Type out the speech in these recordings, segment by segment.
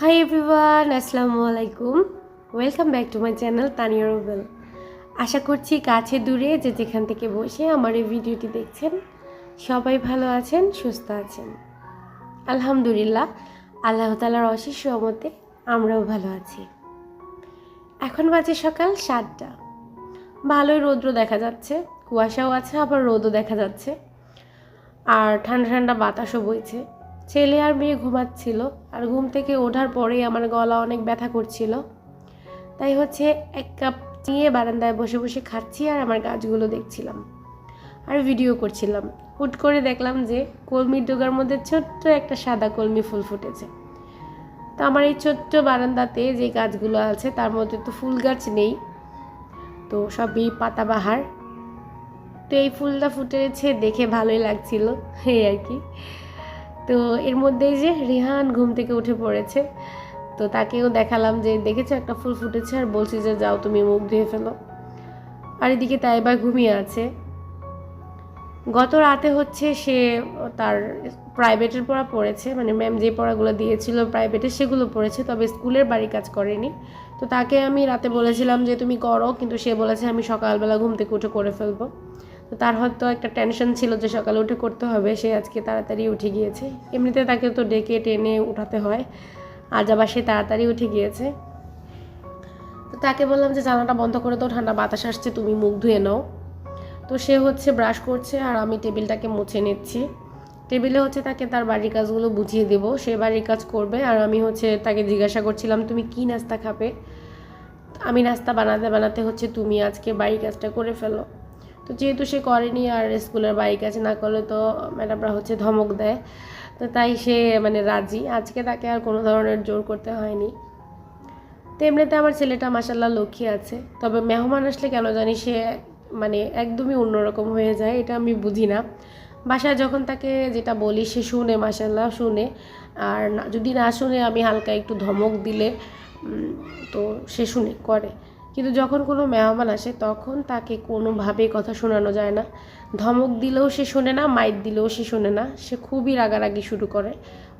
High everyone আসসালামু আলাইকুম welcome back to my channel Tania Rubel আশা করছি কাছে দূরে যে যেখান থেকে বসে আমার এই ভিডিওটি দেখছেন, সবাই ভালো আছেন, সুস্থ আছেন। আলহামদুলিল্লাহ, আল্লাহ তালার অশেষ রহমতে আমরাও ভালো আছি। এখন বাজে সকাল সাতটা। ভালোই রৌদ্র দেখা যাচ্ছে, কুয়াশাও আছে, আবার রোদও দেখা যাচ্ছে। আর ঠান্ডা ঠান্ডা বাতাসও বইছে। ছেলে আর মেয়ে ঘুমাচ্ছিল আর ঘুম থেকে ওঠার পরেই আমার গলা অনেক ব্যথা করছিল। তাই হচ্ছে এক কাপ নিয়ে বারান্দায় বসে বসে খাচ্ছি আর আমার গাছগুলো দেখছিলাম আর ভিডিও করছিলাম। হুট করে দেখলাম যে কলমির ডোগার মধ্যে ছোট্ট একটা সাদা কলমি ফুল ফুটেছে। তো আমার এই ছোট্ট বারান্দাতে যে গাছগুলো আছে তার মধ্যে তো ফুল গাছ নেই। তো সবই পাতাবাহার। তো এই ফুলটা ফুটেছে দেখে ভালোই লাগছিল, এই আর কি। তো এর মধ্যেই যে রিহান ঘুম থেকে উঠে পড়েছে, তো তাকেও দেখালাম যে দেখেছ একটা ফুল ফুটেছে আর বলছি যে যাও তুমি মুখ ধুয়ে ফেলো। আর এদিকে তাই তাইবা ঘুমিয়ে আছে। গত রাতে হচ্ছে সে তার প্রাইভেটের পড়া পড়েছে মানে ম্যাম যে পড়াগুলো দিয়েছিল প্রাইভেটে সেগুলো পড়েছে, তবে স্কুলের বাড়ি কাজ করেনি। তো তাকে আমি রাতে বলেছিলাম যে তুমি করো, কিন্তু সে বলেছে আমি সকালবেলা ঘুম থেকে উঠে করে ফেলব। তো তার হয়তো একটা টেনশন ছিল যে সকালে উঠে করতে হবে, সে আজকে তাড়াতাড়ি উঠে গিয়েছে। এমনিতে তাকে তো ডেকে টেনে উঠাতে হয়, আজ আবার সে তাড়াতাড়ি উঠে গিয়েছে। তো তাকে বললাম যে জানাটা বন্ধ করে দাও, ঠান্ডা বাতাস আসছে, তুমি মুখ ধুয়ে নাও। তো সে হচ্ছে ব্রাশ করছে আর আমি টেবিলটাকে মুছে নিচ্ছি। টেবিলে হচ্ছে তাকে তার বাড়ির কাজগুলো বুঝিয়ে দেব, সে বাড়ির কাজ করবে আর আমি হচ্ছে তাকে জিজ্ঞাসা করছিলাম, তুমি কি নাস্তা খাবে? আমি নাস্তা বানাতে বানাতে হচ্ছে, তুমি আজকে বাড়ির কাজটা করে ফেলো। তো যেহেতু সে করেনি আর স্কুলের বাইক আছে, না করলে তো ম্যাডামরা হচ্ছে ধমক দেয়। তো তাই সে মানে রাজি। আজকে তাকে আর কোনো ধরনের জোর করতে হয়নি। তো এমনিতে আমার ছেলেটা মাসাল্লাহ লক্ষ্মী আছে। তবে মেহমান আসলে কেন জানি সে মানে একদমই অন্যরকম হয়ে যায়, এটা আমি বুঝি না। বাসায় যখন তাকে যেটা বলি, সে শুনে মাসাল্লাহ শুনে। আর যদি না শুনে আমি হালকা একটু ধমক দিলে তো সে শুনে, করে। কিন্তু যখন কোনো মেহমান আসে, তখন তাকে কোনোভাবেই কথা শোনানো যায় না। ধমক দিলেও সে শোনে না মাইট দিলেও সে শোনে না। সে খুবই রাগারাগি শুরু করে।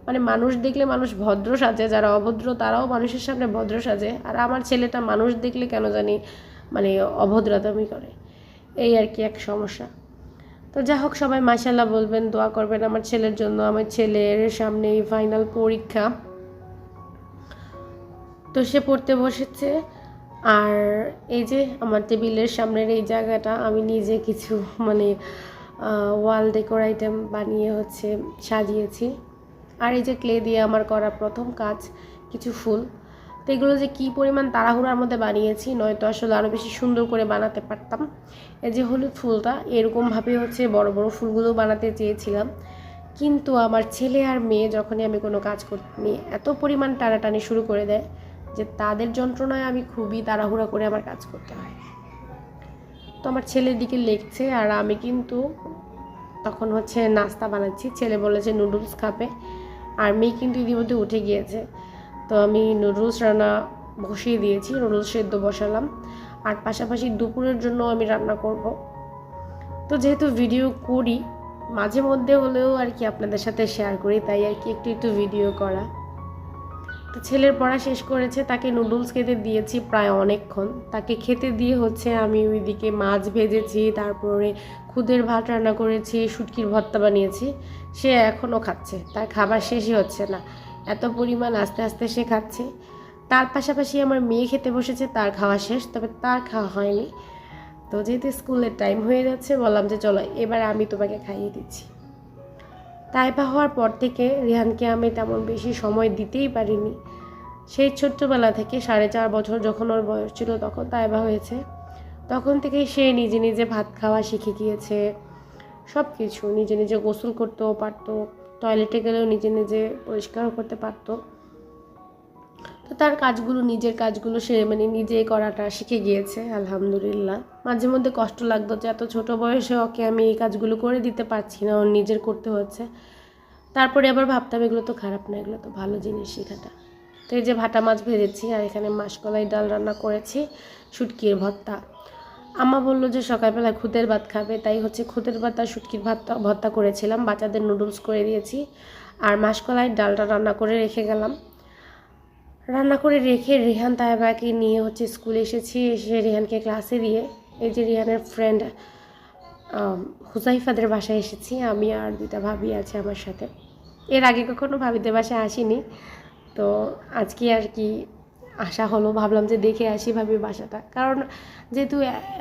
মানে মানুষ দেখলে মানুষ ভদ্র সাজে, যারা অভদ্র তারাও মানুষের সামনে ভদ্র সাজে। আর আমার ছেলেটা মানুষ দেখলে কেন জানি মানে অভদ্রতামি করে। এই আর কি এক সমস্যা। তো যা হোক, সবাই মাসাল্লাহ বলবেন, দোয়া করবেন আমার ছেলের জন্য। আমার ছেলের সামনে ফাইনাল পরীক্ষা। তো সে পড়তে বসেছে। আর এই যে আমার টেবিলের সামনের এই জায়গাটা আমি নিজে কিছু মানে ওয়াল ডেকোর আইটেম বানিয়ে হচ্ছে সাজিয়েছি। আর এই যে ক্লে দিয়ে আমার করা প্রথম কাজ কিছু ফুল। তো এগুলো যে কী পরিমাণ তাড়াহুড়ার মধ্যে বানিয়েছি, নয়তো আসলে আরও বেশি সুন্দর করে বানাতে পারতাম। এই যে হলুদ ফুলটা, এরকমভাবে হচ্ছে বড় বড় ফুলগুলো বানাতে চেয়েছিলাম। কিন্তু আমার ছেলে আর মেয়ে যখনই আমি কোনো কাজ করি, এত পরিমাণ টানাটানি শুরু করে দেয়। যে তাদের যন্ত্রণায় আমি খুবই তাড়াহুড়া করে আমার কাজ করতে হয়। তো আমার ছেলের দিকে লেগছে আর আমি কিন্তু তখন হচ্ছে নাস্তা বানাচ্ছি। ছেলে বলেছে নুডলস খাবে। আর মেয়ে কিন্তু ইতিমধ্যে উঠে গিয়েছে। তো আমি নুডলস রান্না বসিয়ে দিয়েছি, নুডলস সেদ্ধ বসালাম। আর পাশাপাশি দুপুরের জন্য আমি রান্না করব। তো যেহেতু ভিডিও করি, মাঝে মধ্যে হলেও আর কি আপনাদের সাথে শেয়ার করি, তাই আর কি একটু একটু ভিডিও করা। তো ছেলের পড়া শেষ করেছে, তাকে নুডলস খেতে দিয়েছি প্রায় অনেকক্ষণ। তাকে খেতে দিয়ে হচ্ছে আমি ওইদিকে মাছ ভেজেছি, তারপরে খুদের ভাত রান্না করেছি, শুটকির ভর্তা বানিয়েছি। সে এখনও খাচ্ছে, তার খাবার শেষই হচ্ছে না। এত পরিমাণ আস্তে আস্তে সে খাচ্ছে। তার পাশাপাশি আমার মেয়ে খেতে বসেছে, তার খাওয়া শেষ, তবে তার খাওয়া হয়নি। তো যেহেতু স্কুলের টাইম হয়ে যাচ্ছে, বললাম যে চলো, এবার আমি তোমাকে খাইয়ে দিচ্ছি। তাইবা হওয়ার পর থেকে রিহানকে আমি তেমন বেশি সময় দিতেই পারিনি। সেই ছোট্টবেলা থেকে সাড়ে চার বছর যখন ওর বয়স ছিল তখন তাইবা হয়েছে। তখন থেকেই সে নিজে নিজে ভাত খাওয়া শিখে গিয়েছে। সব কিছু নিজে নিজে গোসল করতেও পারতো টয়লেটে গেলেও নিজে নিজে পরিষ্কার করতে পারতো। তো তার কাজগুলো, নিজের কাজগুলো সে মানে নিজেই করাটা শিখে গিয়েছে, আলহামদুলিল্লাহ। মাঝে মধ্যে কষ্ট লাগতো যে এত ছোট বয়সে ওকে আমি এই কাজগুলো করে দিতে পারছি না, ওর নিজের করতে হচ্ছে। তারপরে আবার ভাবতাম এগুলো তো খারাপ না, এগুলো তো ভালো জিনিস শেখাটা। তো এই যে ভাটা মাছ ভেজেছি আর এখানে মাসকলাই ডাল রান্না করেছি, শুটকির ভর্তা। আম্মা বলল যে সকালবেলা খুদের ভাত খাবে, তাই হচ্ছে খুদের ভাত আর শুটকির ভাতটা ভর্তা করেছিলাম, বাচ্চাদের নুডলস করে দিয়েছি। আর মাসকলাই ডালটা রান্না করে রেখে গেলাম। রান্না করে রেখে রেহান তাইবাকে নিয়ে হচ্ছে স্কুলে এসেছি। এসে রেহানকে ক্লাসে দিয়ে এই যে রেহানের ফ্রেন্ড হুজাইফাদের বাসায় এসেছি। আমি আর দুটা ভাবি আছে আমার সাথে। এর আগে কখনো ভাবিদের বাসায় আসিনি। তো আজকে আর কি আসা হলো, ভাবলাম যে দেখে আসি ভাবি বাসাটা। কারণ যেহেতু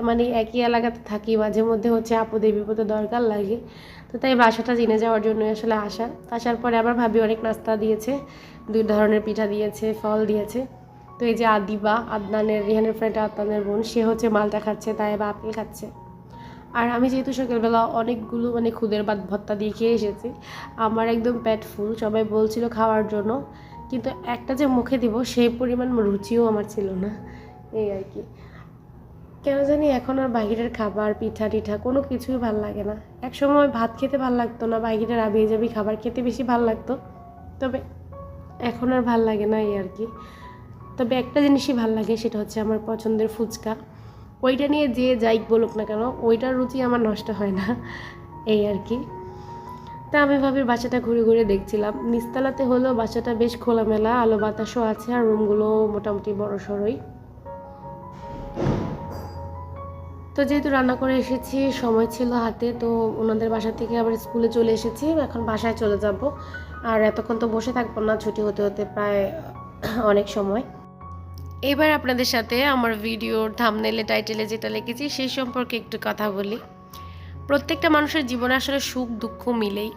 মানে একই এলাকাতে থাকি, মাঝে মধ্যে হচ্ছে আপদে বিপদে দরকার লাগে। তো তাই বাসাটা জেনে যাওয়ার জন্য আসলে আসা। আসার পরে আবার ভাবি অনেক নাস্তা দিয়েছে, দুই ধরনের পিঠা দিয়েছে, ফল দিয়েছে। তো এই যে আদিবা, আদনানের, রিহানের ফ্রেন্ড আদনানের বোন, সে হচ্ছে মালটা খাচ্ছে, তাই বা আপেল খাচ্ছে। আর আমি যেহেতু সকালবেলা অনেকগুলো মানে খুদের ভাত ভত্তা দিয়ে খেয়ে এসেছি, আমার একদম পেট ফুল সবাই বলছিল খাওয়ার জন্য। কিন্তু একটা যে মুখে দিব, সেই পরিমাণ রুচিও আমার ছিল না। এই আর কি। কেন জানি এখন আর বাহিরের খাবার, পিঠা টিঠা কোনো কিছুই ভালো লাগে না। এক সময় ভাত খেতে ভালো লাগতো না, বাহিরের আবি যাবি খাবার খেতে বেশি ভালো লাগতো। তবে এখন আর ভালো লাগে না এই আর কি। তবে একটা জিনিসই ভালো লাগে, সেটা হচ্ছে আমার পছন্দের ফুচকা। ওইটা নিয়ে যে যাই বলুক না কেন, ওইটার রুচি আমার নষ্ট হয় না। এই আর কি। তা আমি ভাবি বাসাটা ঘুরে ঘুরে দেখছিলাম। নিচতলাতে হলেও বাসাটা বেশ খোলামেলা, আলো বাতাসও আছে আর রুমগুলো মোটামুটি বড় সড়ই। তো যেহেতু রান্না করে এসেছি, সময় ছিল হাতে, তো ওনাদের বাসা থেকে আবার স্কুলে চলে এসেছি, এখন বাসায় চলে যাব। আর এতক্ষণ তো বসে থাকব না, ছুটি হতে হতে প্রায় অনেক সময়। এবার আপনাদের সাথে আমার ভিডিওর থামনেলে টাইটেলে যেটা লিখেছি, সেই সম্পর্কে একটু কথা বলি। প্রত্যেকটা মানুষের জীবনে আসলে সুখ, দুঃখ মিলেই।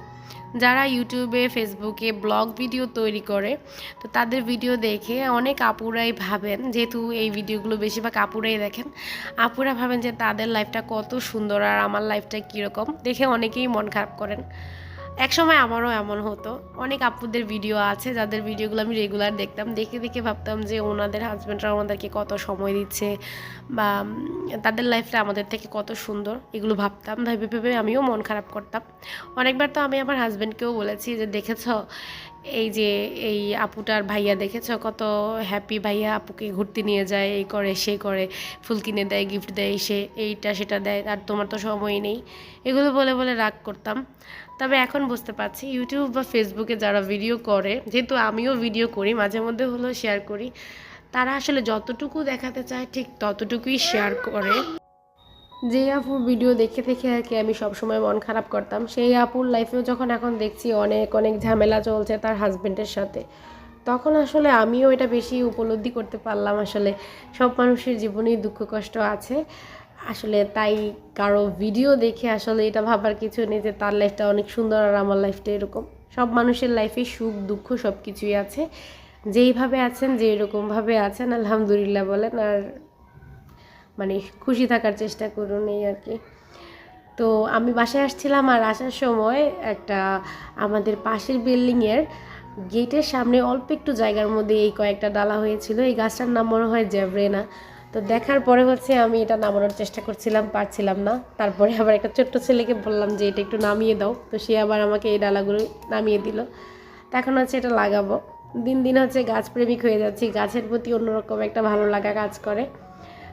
যারা ইউটিউবে, ফেসবুকে ব্লগ ভিডিও তৈরি করে, তো তাদের ভিডিও দেখে অনেক আপুরাই ভাবেন, যেহেতু এই ভিডিওগুলো বেশিরভাগ আপুরাই দেখেন, আপুরা ভাবেন যে তাদের লাইফটা কত সুন্দর আর আমার লাইফটা কীরকম। দেখে অনেকেই মন খারাপ করেন। একসময় আমারও এমন হতো। অনেক আপুদের ভিডিও আছে, যাদের ভিডিওগুলো আমি রেগুলার দেখতাম। দেখে দেখে ভাবতাম যে ওনাদের হাজব্যান্ডরা ওনাদেরকে কত সময় দিচ্ছে বা তাদের লাইফটা আমাদের থেকে কত সুন্দর এগুলো ভাবতাম, ভেবে ভেবে আমিও মন খারাপ করতাম। অনেকবার তো আমি আমার হাজব্যান্ডকেও বলেছি যে, দেখেছ এই যে এই আপুটার ভাইয়া দেখেছ? কত হ্যাপি ভাইয়া আপুকে ঘুরতে নিয়ে যায়, এই করে, সে করে, ফুল কিনে দেয় গিফট দেয়, সে এইটা, সেটা দেয়, আর তোমার তো সময় নেই। এগুলো বলে বলে রাগ করতাম। তবে এখন বুঝতে পারছি ইউটিউব বা ফেসবুকে যারা ভিডিও করে, যেহেতু আমিও ভিডিও করি, মাঝে মধ্যে হলেও শেয়ার করি, তারা আসলে যতটুকু দেখাতে চায়, ঠিক ততটুকুই শেয়ার করে। যে আপুর ভিডিও দেখে দেখে আর কি আমি সবসময় মন খারাপ করতাম, সেই আপুর লাইফেও যখন এখন দেখছি অনেক অনেক ঝামেলা চলছে তার হাজবেন্ডের সাথে। তখন আসলে আমিও এটা বেশি উপলব্ধি করতে পারলাম আসলে। সব মানুষের জীবনেই দুঃখ, কষ্ট আছে। আসলে তাই কারও ভিডিও দেখে আসলে এটা ভাবার কিছু নেই যে তার লাইফটা অনেক সুন্দর আর আমার লাইফটা এরকম। সব মানুষের লাইফে সুখ, দুঃখ সব কিছুই আছে। যেইভাবে আছেন যেই রকমভাবে আছেন, আলহামদুলিল্লাহ বলেন। আর মানে খুশি থাকার চেষ্টা করুন এই আর কি। তো আমি বাসায় আসছিলাম আর আসার সময় একটা আমাদের পাশের বিল্ডিংয়ের গেটের সামনে অল্প একটু জায়গার মধ্যে এই কয়েকটা ডালা হয়েছিল। এই গাছটার নাম মনে হয় জ্যাভরেনা তো দেখার পরে হচ্ছে আমি এটা নামানোর চেষ্টা করছিলাম, পারছিলাম না। তারপরে আবার একটা ছোট্ট ছেলেকে বললাম যে, এটা একটু নামিয়ে দাও। তো সে আবার আমাকে এই ডালাগুলো নামিয়ে দিল। তো এখন হচ্ছে এটা লাগাবো। দিন দিন হচ্ছে গাছপ্রেমিক হয়ে যাচ্ছি। গাছের প্রতি অন্যরকম একটা ভালো লাগা কাজ করে।